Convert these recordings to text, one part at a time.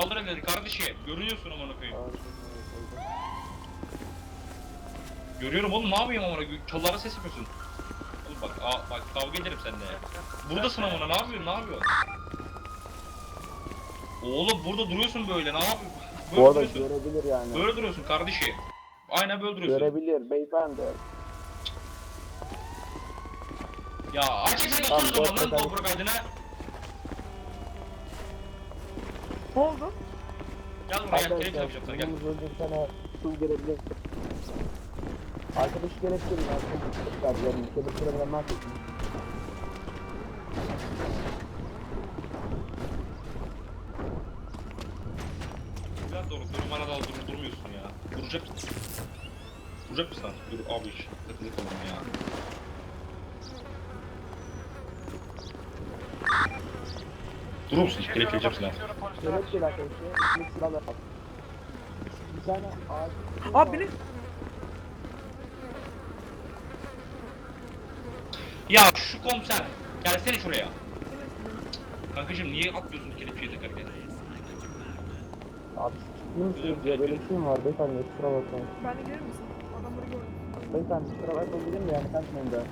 Kaldır elleri kardeşim. Görünüyorsun amına koyayım. Görüyorum oğlum ne yapayım amına koyayım? Çallara ses yapıyorsun. Oğlum bak aa, bak kavga ederim seninle ya. Buradasın amına ne yapıyorsun ne yapıyorsun? Oğlum burada duruyorsun böyle ne yapıyorsun? Böyle Bu arada duruyorsun. görebilir yani. Böyle duruyorsun kardeşim. Aynen böyle duruyorsun. Görebilir beyefendi. Ya açıkçası Tamam, otur zaman lan GoPro kaydına. Ne oldu? Gel buraya gel. Kelepçe yapacağım sana gel. bir tane su gelebilir. Arkadaş gerektirin ya. Çok var yarın. Kelepçeleri ben mahvettim. Biraz doğru. Dur bana da dur, durmuyorsun ya. Duracak mısın? Duracak mısın artık? Dur abi iş. Takılı kalalım ya. Durur musun? Kelepçeleyeceğim seni artık. Kelepçeli arkadaşlar. İkili silahla yap. Bir tane ağacı. Abi beni Ya şu komiser. Gelsene şuraya. Kankacım niye atlıyorsun kelepçeyi takarken? Abi ciddi misiniz ya? Böyle bir şey mi var beyefendi? Kusura bakmayın. ben de gelir misin? Adamları gördüm. Beyefendi kusura bakmayın dedim de yani kaçmayın da.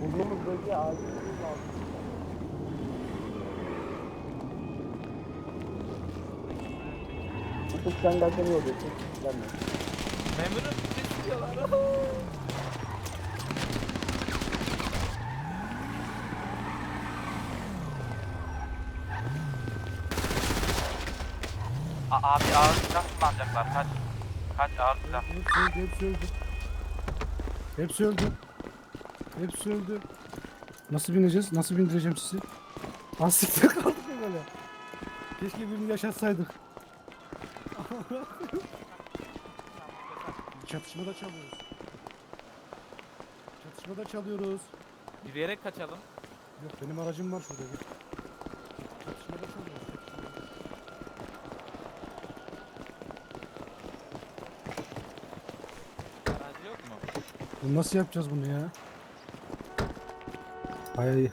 Bulduğumuz bölge ağacı bulduğumuz Ufuk sen gelsene iyi olacaksın. Gelme. Memurum sizi diyorlar. A- abi ağır silah kullanacaklar. Kaç. Kaç ağır silah. Hepsi öldü, hepsi öldü. Hepsi öldü. Hepsi öldü. Nasıl bineceğiz? Nasıl bindireceğim sizi? Asikte kaldık ya böyle. Keşke birini yaşatsaydık. Çatışmada çalıyoruz. Çatışmada çalıyoruz. Yürüyerek kaçalım. Yok benim aracım var şurada. Bir. Çatışmada çalıyoruz. Aracı yok mu? Bu nasıl yapacağız bunu ya? Ay.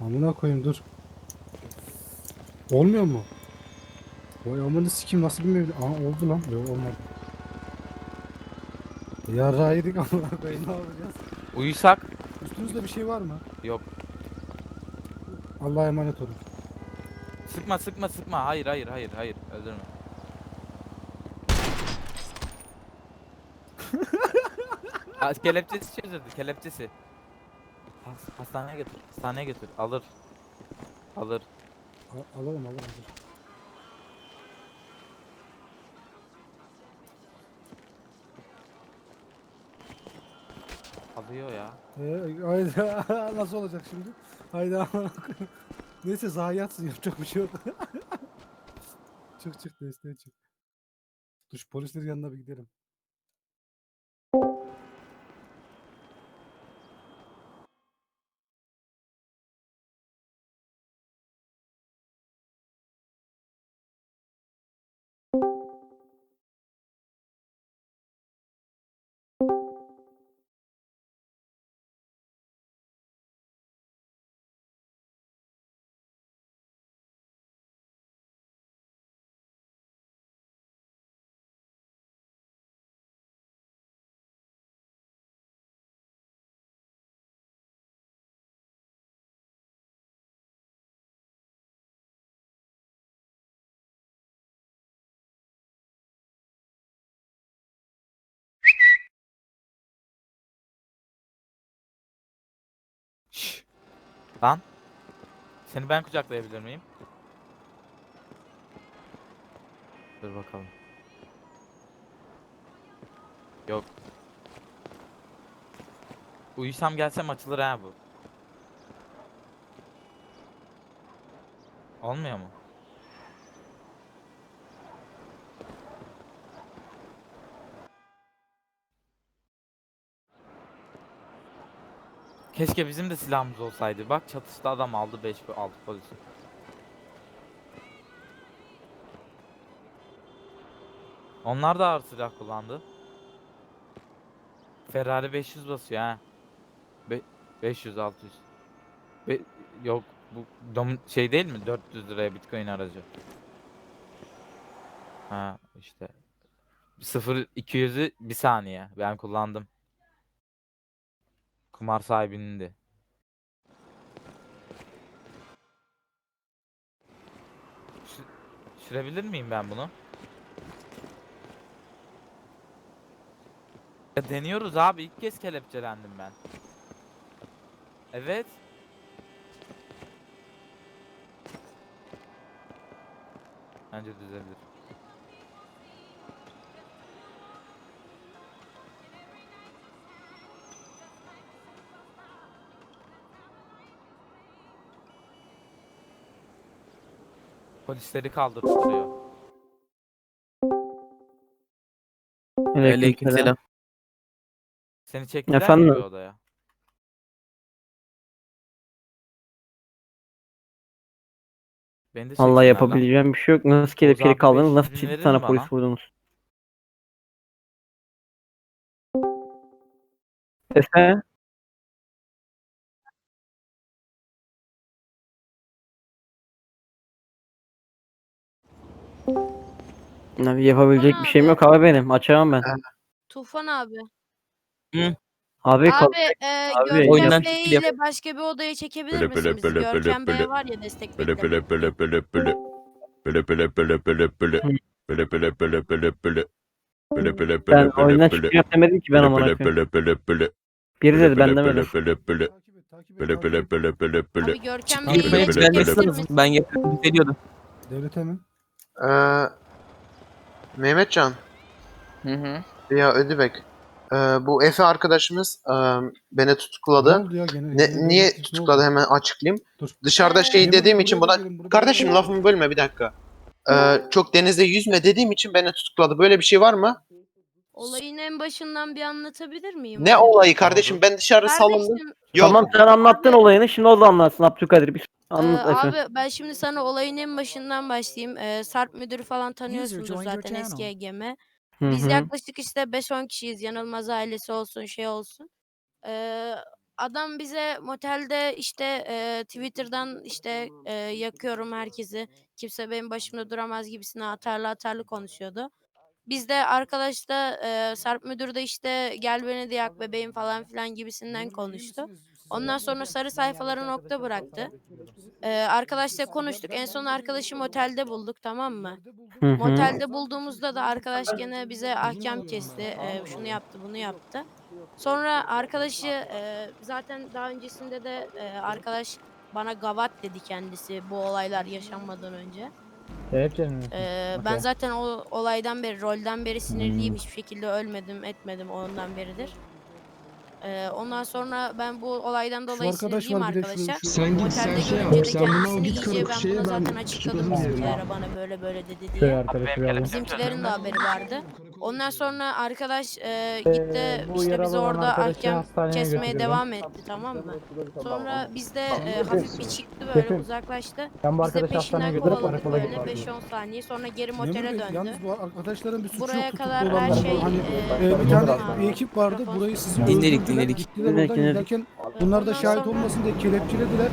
Amına koyayım dur. Olmuyor mu? Vay amına sikim nasıl bir? Aa oldu lan. Yok olmadı. Yarrağı yedik amına koyayım ne yapacağız? Uyusak. Üstünüzde bir şey var mı? Yok. Allah'a emanet olun. Sıkma sıkma sıkma. Hayır hayır hayır hayır. Öldürme. Aa, kelepçesi çözüldü kelepçesi. Has- hastaneye götür. Hastaneye götür. Alır. Alır. A- alalım alalım dur. Alıyor ya. Ee, hayda nasıl olacak şimdi? Hayda. Neyse zayiatsın yapacak bir şey yok. çık çık desteğe çık. Dur şu polislerin yanına bir gidelim. Lan. Seni ben kucaklayabilir miyim? Dur bakalım. Yok. Uyusam gelsem açılır ha bu. Olmuyor mu? Keşke bizim de silahımız olsaydı. Bak çatışta adam aldı 5 6 polisi. Onlar da ağır silah kullandı. Ferrari 500 basıyor ha. Be 500 600. Be yok Bu dom şey değil mi? 400 liraya bitcoin aracı. Ha işte. 0 200'ü bir saniye. Ben kullandım. Kumar sahibinin de. Sü- Sürebilir miyim ben bunu? Ya deniyoruz abi. ilk kez kelepçelendim ben. Evet. Bence düzelir. Polisleri kaldırtıyor. Aleykümselam. Seni çektiler Efendim? mi bir odaya? Beni de Allah çektiler lan. yapabileceğim bir şey yok. Nasıl kelepçeli abi, kaldınız? beş Nasıl izin ciddi verir sana mi polis bana? vurdunuz? Efe? Abi yapabilecek bir şeyim yok abi benim. Açamam ben. Tufan abi. Abi, kal- Abi, e, Abi, Görkem oyundan Bey çıkıp yap- ile başka bir odaya çekebilir Böyle, misiniz? böyle, böyle, Görkem böyle, Bey var ya destek Böyle beklemek. böyle böyle böyle böyle. Böyle böyle böyle böyle böyle. Hı. Böyle böyle böyle böyle böyle. Böyle böyle ben böyle oyundan böyle böyle. çıkacağım demedim ki ben Böyle amına böyle koyayım. böyle böyle böyle. Biri dedi ben Böyle demedim. böyle böyle böyle. Böyle böyle böyle böyle böyle. Abi Görkem Abi, Bey böyle, çekebilir böyle, böyle. Ben geliyordum. Devlete mi? Ee, Mehmetcan, Hı hı. ya Ödübek, ee, bu Efe arkadaşımız ee, beni Ne tutukladı. oldu ya gene? Ne, Gene niye ne tutukladı oldu? hemen açıklayayım. Dur. Dışarıda şey Niye dediğim için buna... gelin, buraya Kardeşim lafımı bölme bir dakika. Ee, çok denizde yüzme dediğim için beni tutukladı. Böyle bir şey var mı? Olayın en başından bir anlatabilir miyim? Ne olayı kardeşim? Ben dışarı salındım. Kardeşim, Yok. Tamam sen anlattın olayını şimdi o da anlatsın Abdülkadir. Bir e, anlat Efe. abi ben şimdi sana olayın en başından başlayayım. E, Sarp müdürü falan tanıyorsundur joined your zaten eski channel. EGM. Hı Biz hı. yaklaşık işte 5-10 kişiyiz. Yanılmaz ailesi olsun şey olsun. Ee, adam bize motelde işte e, Twitter'dan işte e, yakıyorum herkesi. Kimse benim başımda duramaz gibisine atarlı atarlı konuşuyordu. Biz de arkadaşla e, Sarp müdür de işte gel beni de yak bebeğim falan filan gibisinden konuştu. Ondan sonra sarı sayfalara nokta bıraktı. Ee, arkadaşla konuştuk. En son arkadaşı motelde bulduk tamam mı? Hı hı. Motelde bulduğumuzda da arkadaş gene bize ahkam kesti. Ee, şunu yaptı, bunu yaptı. Sonra arkadaşı e, zaten daha öncesinde de e, arkadaş bana gavat dedi kendisi bu olaylar yaşanmadan önce. Ee, ben zaten o olaydan beri, rolden beri sinirliyim. Hiçbir şekilde ölmedim, etmedim. Ondan beridir. Ee, ondan sonra ben bu olaydan dolayı arkadaş sinirliyim var bir de şu- arkadaşa. şu- Sen git sen Otelde şey yap. görünce de Sen bunu al kendisini git iyice ben şeye buna ben zaten açıkladım tutukladım diye. bizimkilere bana böyle böyle dedi diye. Kelepçem Bizimkilerin de haberi vardı. Ondan sonra arkadaş e, Ee, gitti işte bizi orada ahkam kesmeye devam etti tamam mı? Sonra biz de e, hafif bir çıktı böyle uzaklaştı. Biz de peşinden kovaladık böyle 5-10 saniye sonra geri Memur motele döndü. Yalnız bu arkadaşların bir suçu Buraya yok kadar tutuklu her olanlar. şey, Hani e, e, bir tane bir ekip vardı. Burayı sizi Dinledik, öldürdüler, dinledik. Gittiler Dinledik, dinledik. giderken bunlar da şahit olmasın diye kelepçelediler.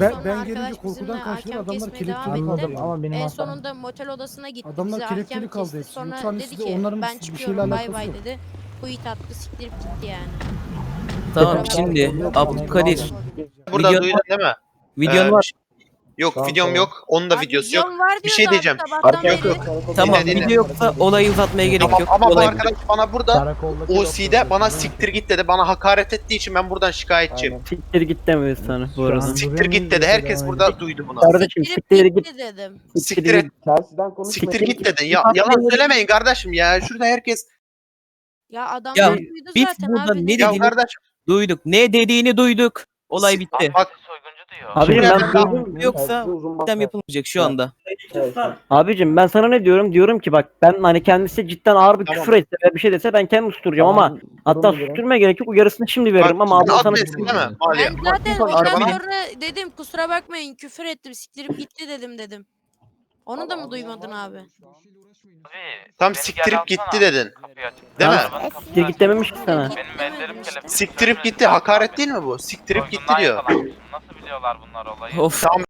Ben, ben gelince korkudan kaçtılar. Adamlar kesmeye devam kelepçeli etti. kaldı. En sonunda motel odasına gitti. Adamlar bize kelepçeli kaldı kesti. hepsi. Sonra hani dedi size ki onların ben bir şeyle çıkıyorum bay alakası bay yok. dedi. Quit attı siktirip gitti yani. Tamam şimdi Abdülkadir Burada Video- duydun değil mi? videon Ee, var. Yok videom yok. Onun da Abi videosu yok. videom var Bir şey diyordu diyeceğim. abi sabahtan Yok, beri. yok. Tamam dinle, dinle. video yoksa olayı uzatmaya gerek Tamam, yok. ama bu Olay- arkadaş bana burada OC'de bana siktir git dedi. Bana hakaret ettiği için ben buradan şikayetçiyim. Siktir git demiyoruz sana bu arada. Siktir git dedi. Herkes burada duydu bunu. Kardeşim siktir git. gitti dedim. Siktir et. Konuşma. Siktir git dedi. Ya, yalan söylemeyin kardeşim ya. Şurada herkes... Ya adam Ya, duydu biz zaten burada abi. ne Ya kardeşim. duyduk. Ne dediğini duyduk. Olay bitti. Bak diyor. Abicim ben ben- duydum yoksa işlem yapılmayacak şu anda. Abicim ben sana ne diyorum? Diyorum ki bak ben hani kendisi cidden ağır bir Tamam. küfür etse veya bir şey dese ben kendim susturacağım ama hatta susturmaya gerek yok. Uyarısını şimdi veririm ama abla sana adresin değil mi? Maliye. Ben zaten ondan sonra dedim kusura bakmayın küfür ettim siktirip gitti dedim dedim. Onu da mı duymadın abi? Tam siktirip gitti dedin. Değil mi? Siktir git dememiş ki sana. Benim ellerim kelepçeli. Siktirip gitti. Hakaret değil mi bu? Siktirip gitti diyor. Of. Tamam